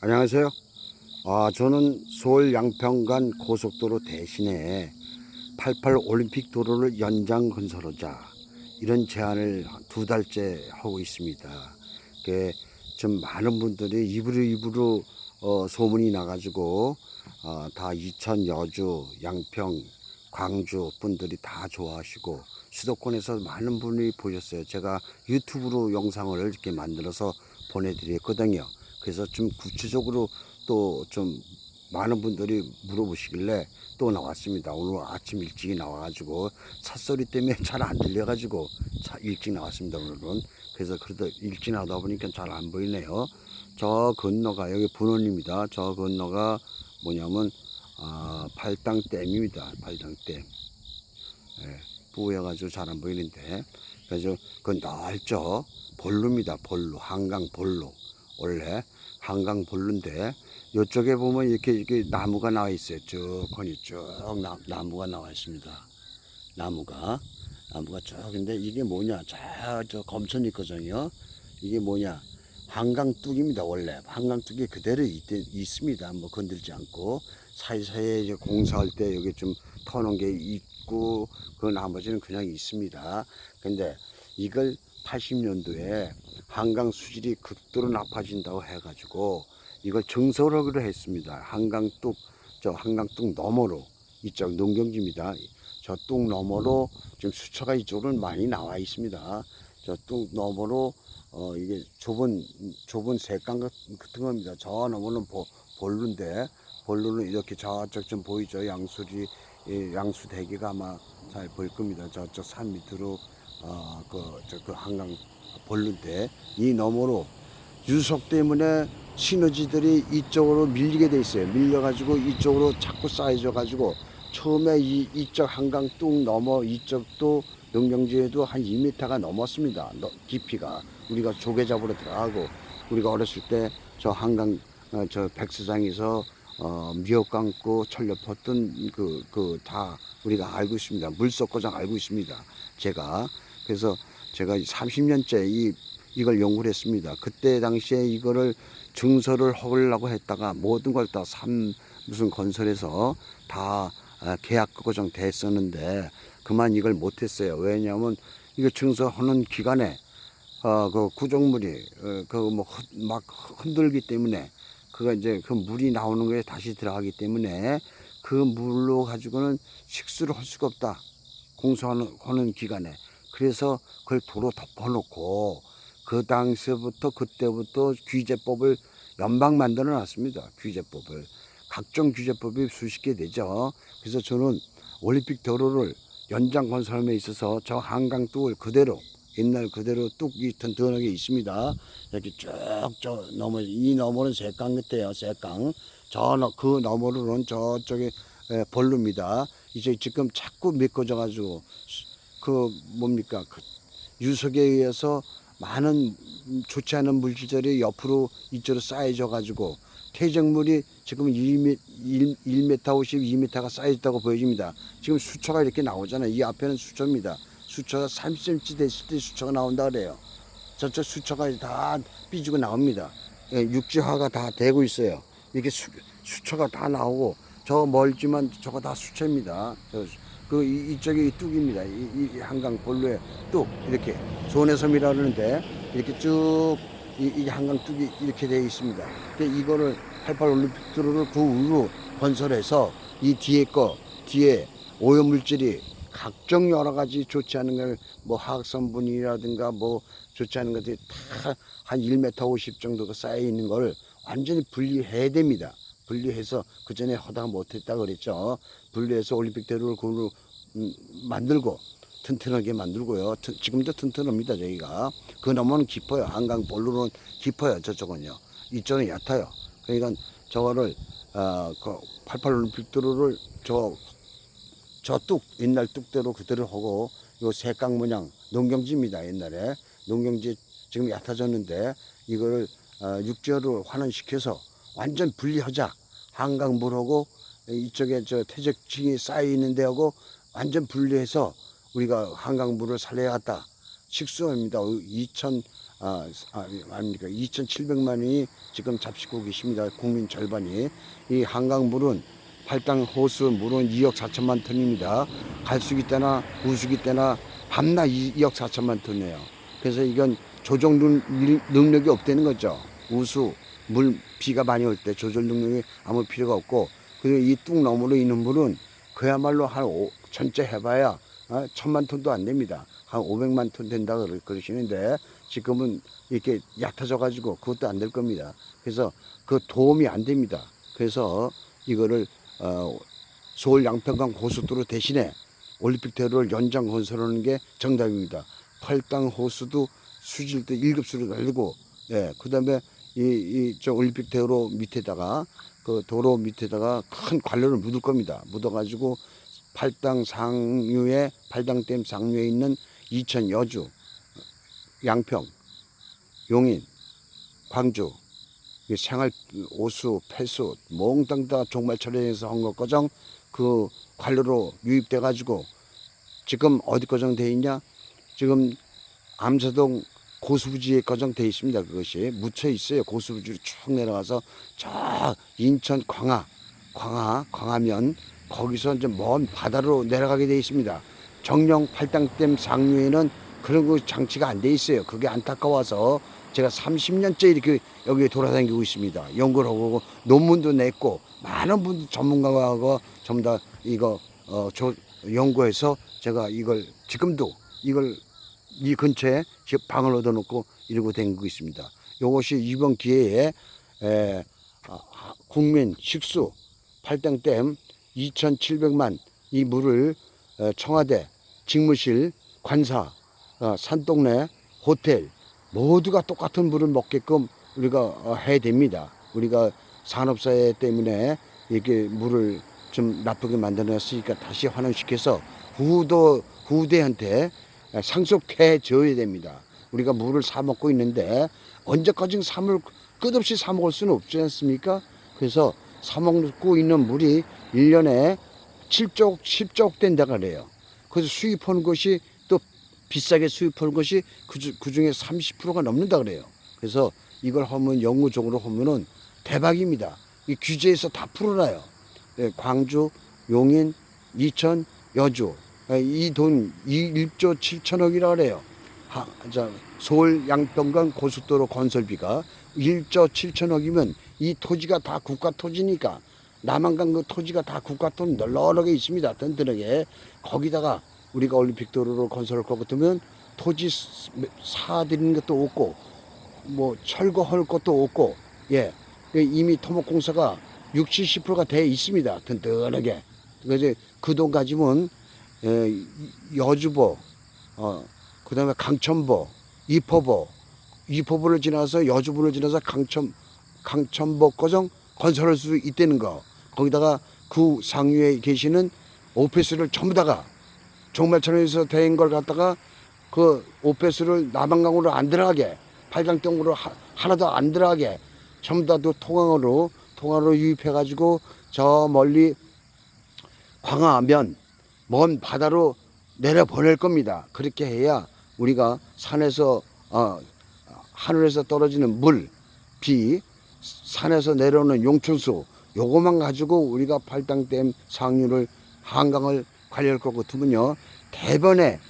안녕하세요. 아, 저는 서울 양평간 고속도로 대신에 88 올림픽 도로를 연장 건설하자 이런 제안을 두 달째 하고 있습니다. 그좀 많은 분들이 입으로 입으로 어, 소문이 나가지고 어, 다 이천, 여주, 양평, 광주 분들이 다 좋아하시고 수도권에서 많은 분이 보셨어요. 제가 유튜브로 영상을 이렇게 만들어서 보내드렸거든요. 그래서 좀 구체적으로 또 좀 많은 분들이 물어보시길래 또 나왔습니다. 오늘 아침 일찍 나와가지고 찻소리 때문에 잘 안 들려가지고 차 일찍 나왔습니다. 오늘은 그래서 그래도 일찍 나오다 보니까 잘 안 보이네요. 저 건너가 여기 분원입니다. 저 건너가 뭐냐면 아, 팔당댐입니다. 팔당댐. 예, 뿌여가지고 잘 안 보이는데 그래서 그 넓죠 볼루입니다 볼루 한강 볼루 원래 한강 볼루인데 이쪽에 보면 이렇게 이렇게 나무가 나와 있어요. 쭉 거니 쭉 나, 나무가 나와 있습니다. 나무가. 나무가 쭉. 근데 이게 뭐냐? 저저 검천 있거든요. 이게 뭐냐? 한강 뚝입니다 원래. 한강 뚝이 그대로 있, 있습니다. 뭐 건들지 않고. 사이사이에 이제 공사할 때 여기 좀 터놓은 게 있고 그 나머지는 그냥 있습니다. 근데 이걸 80년도에 한강 수질이 극도로 나빠진다고 해가지고 이걸 증설하기로 했습니다 한강 뚝 저 한강 뚝 너머로 이쪽 농경지입니다 저 뚝 너머로 지금 수초가 이쪽으로 많이 나와 있습니다 저 뚝 너머로 어 이게 좁은 좁은 색강 같은 겁니다. 저 너머는 보, 볼루인데 볼루는 이렇게 저쪽 좀 보이죠. 양수리 이 양수 대기가 아마 잘 보일 겁니다. 저쪽 산 밑으로 어 그 저 그 한강 볼루인데 이 너머로 유속 때문에 시너지들이 이쪽으로 밀리게 돼 있어요. 밀려가지고 이쪽으로 자꾸 쌓여져 가지고 처음에 이 이쪽 한강 뚝 넘어 이쪽도 농경지에도 한 2m가 넘었습니다. 너- 깊이가 우리가 조개 잡으러 들어가고 우리가 어렸을 때 저 한강 어, 저 백사장에서 어, 미역 감고 철려 폈던 그 그 다 우리가 알고 있습니다. 물속고장 알고 있습니다. 제가 그래서 제가 30년째 이 이걸 연구를 했습니다. 그때 당시에 이거를 증설을 하려고 했다가 모든 걸 다 삼 무슨 건설해서 다 아, 계약 고정 됐었는데 그만 이걸 못했어요. 왜냐하면 이거 증설하는 기간에 어, 그 구정물이 어, 그뭐막 흔들기 때문에 그가 이제 그 물이 나오는 거에 다시 들어가기 때문에 그 물로 가지고는 식수를 할 수가 없다. 공사하는 하는 기간에 그래서 그걸 도로 덮어놓고 그 당시부터 그때부터 규제법을 연방 만들어 놨습니다. 규제법을 각종 규제법이 수십 개 되죠. 그래서 저는 올림픽 도로를 연장 건설함에 있어서 저 한강 뚝을 그대로 옛날 그대로 뚝이 튼튼하게 있습니다. 이렇게 쭉 저 너머 이 너머는 새강 같아요. 새강 저그 너머로는 저쪽에 에, 볼루입니다. 이제 지금 자꾸 미끄져 가지고 그 뭡니까 그 유속에 의해서 많은 좋지 않은 물질들이 옆으로 이쪽으로 쌓여져 가지고 퇴적물이 지금 1m, 1, 1m 50, 2m가 쌓여있다고 보여집니다. 지금 수초가 이렇게 나오잖아요. 이 앞에는 수초입니다. 수초가 30cm 됐을 때 수초가 나온다 그래요. 저쪽 수초가 다 삐지고 나옵니다. 예, 육지화가 다 되고 있어요. 이게 수, 수초가 다 나오고 저 멀지만 저거 다 수초입니다. 저, 그 이, 이쪽이 뚝입니다. 이, 이 한강 볼로에 뚝 이렇게 소내섬이라 그러는데 이렇게 쭉 이, 이 한강 뚝이 이렇게 되어 있습니다. 근데 이거를 88 올림픽 도로를 그 위로 건설해서 이 뒤에 거 뒤에 오염물질이 각종 여러 가지 좋지 않은 걸뭐 화학성분이라든가 뭐 좋지 않은 것들이 다 한 1m 50 정도가 쌓여 있는 걸 완전히 분리해야 됩니다. 분리해서 그 전에 하다가 못했다 그랬죠. 분리해서 올림픽 대로를 그로 음, 만들고 튼튼하게 만들고요. 튼- 지금도 튼튼합니다 저희가. 그 너머는 깊어요. 한강 볼루는 깊어요. 저쪽은요. 이쪽은 얕아요. 그러니까 저거를 어 그 88 올림픽 도로를 저 저 뚝 옛날 뚝대로 그대로 하고 요 색강 모양 농경지입니다 옛날에 농경지 지금 얕아졌는데 이거를 어, 육지로 환원시켜서 완전 분리하자 한강물하고 이쪽에 저 퇴적층이 쌓여 있는 데하고 완전 분리해서 우리가 한강물을 살려야겠다 식수입니다 2000 아, 아 아닙니까 2,700만이 지금 잡수고 계십니다. 국민 절반이 이 한강물은 팔당 호수 물은 2억 4천만 톤입니다. 갈수기 때나 우수기 때나 밤낮 2억 4천만 톤이에요. 그래서 이건 조정 능력이 없다는 거죠. 우수 물 비가 많이 올 때 조절 능력이 아무 필요가 없고 그리고 이 뚝 너머로 있는 물은 그야말로 한 오, 전체 해봐야 어, 천만 톤도 안 됩니다. 한 500만 톤 된다 그러- 그러시는데 지금은 이렇게 얕아져 가지고 그것도 안 될 겁니다. 그래서 그 도움이 안 됩니다. 그래서 이거를 어, 서울 양평강 고속도로 대신에 올림픽 대로를 연장 건설하는 게 정답입니다. 팔당 호수도 수질도 1급수로 날리고 예, 그다음에 이, 이저 올림픽 대로 밑에다가 그 도로 밑에다가 큰 관로를 묻을 겁니다. 묻어가지고 팔당 상류에 팔당댐 상류에 있는 이천 여주, 양평, 용인, 광주 이 생활 오수, 폐수 몽땅 다 종말 처리해서 한 것 거정 그 관로로 유입돼 가지고 지금 어디 거정 돼 있냐? 지금 암사동 고수부지에 거정 돼 있습니다. 그것이 묻혀 있어요. 고수부지로 쭉 내려가서 저 인천 광화, 광화, 광화면 거기서 이제 먼 바다로 내려가게 돼 있습니다. 정령 팔당댐 상류에는 그런 그 장치가 안 돼 있어요. 그게 안타까워서 제가 30년째 이렇게 여기 돌아다니고 있습니다. 연구를 하고 논문도 냈고 많은 분들 전문가하고 전부 다 이거 어, 저 연구해서 제가 이걸 지금도 이걸 이 근처에 지금 방을 얻어놓고 이러고 다니고 있습니다. 이것이 이번 기회에 에, 아, 아, 국민 식수 팔당댐 2,700만 이 물을 에, 청와대 직무실 관사 어, 산동네 호텔 모두가 똑같은 물을 먹게끔 우리가 어, 해야 됩니다. 우리가 산업사회 때문에 이렇게 물을 좀 나쁘게 만들어놨으니까 다시 환원시켜서 후도 후대한테 상속해 줘야 됩니다. 우리가 물을 사 먹고 있는데 언제까지 사물 끝없이 사 먹을 수는 없지 않습니까? 그래서 사 먹고 있는 물이 일년에 7조, 10조 된다 그래요. 그래서 수입하는 것이 또 비싸게 수입하는 것이 그, 주, 그 중에 30%가 넘는다 그래요. 그래서 이걸 하면 영구적으로 하면은 대박입니다. 이 규제에서 다 풀어놔요. 예, 광주, 용인, 이천, 여주 예, 이 돈 1조 7천억이라 그래요. 하, 자, 서울 양평강 고속도로 건설비가 1조 7천억이면 이 토지가 다 국가 토지니까 남한강 그 토지가 다 국가 돈 널널하게 있습니다. 든든하게 거기다가 우리가 올림픽 도로를 건설할 것 같으면 토지 사드리는 것도 없고 뭐 철거할 것도 없고 예 이미 토목공사가 60, 70%가 돼 있습니다. 든든하게 그래서 그 돈 가지면 예, 여주보 어 그 다음에 강천보 이포보. 이포보를 지나서 여주보를 지나서 강천 강천보 거정 건설할 수 있다는 거. 거기다가 그 상류에 계시는 오피스를 전부 다가 종말천에서 된걸 갖다가 그 오페스를 남한강으로 안 들어가게 팔강동으로 하, 하나도 안 들어가게 전부 다도 통항으로 통항으로 유입해 가지고 저 멀리 광화면 먼 바다로 내려 보낼 겁니다. 그렇게 해야 우리가 산에서 어, 하늘에서 떨어지는 물, 비, 산에서 내려오는 용천수 요거만 가지고 우리가 팔당댐 상류를 한강을 관리할 것 같으면요 대번에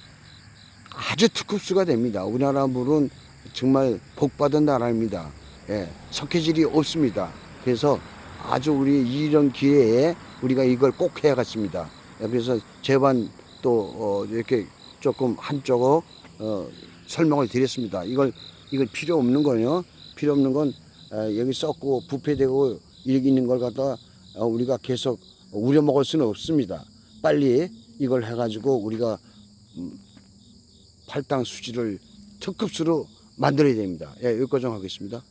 아주 특급수가 됩니다. 우리나라 물은 정말 복받은 나라입니다. 예, 석회질이 없습니다. 그래서 아주 우리 이런 기회에 우리가 이걸 꼭 해야겠습니다. 예, 그래서 제반 또 어, 이렇게 조금 한쪽어 어, 설명을 드렸습니다. 이걸 이걸 필요 없는 거요. 필요 없는 건 에, 여기 썩고 부패되고 있는 걸 갖다 어, 우리가 계속 우려 먹을 수는 없습니다. 빨리 이걸 해가지고 우리가 음, 팔당 수지를 특급수로 만들어야 됩니다. 예, 여기까지 하겠습니다.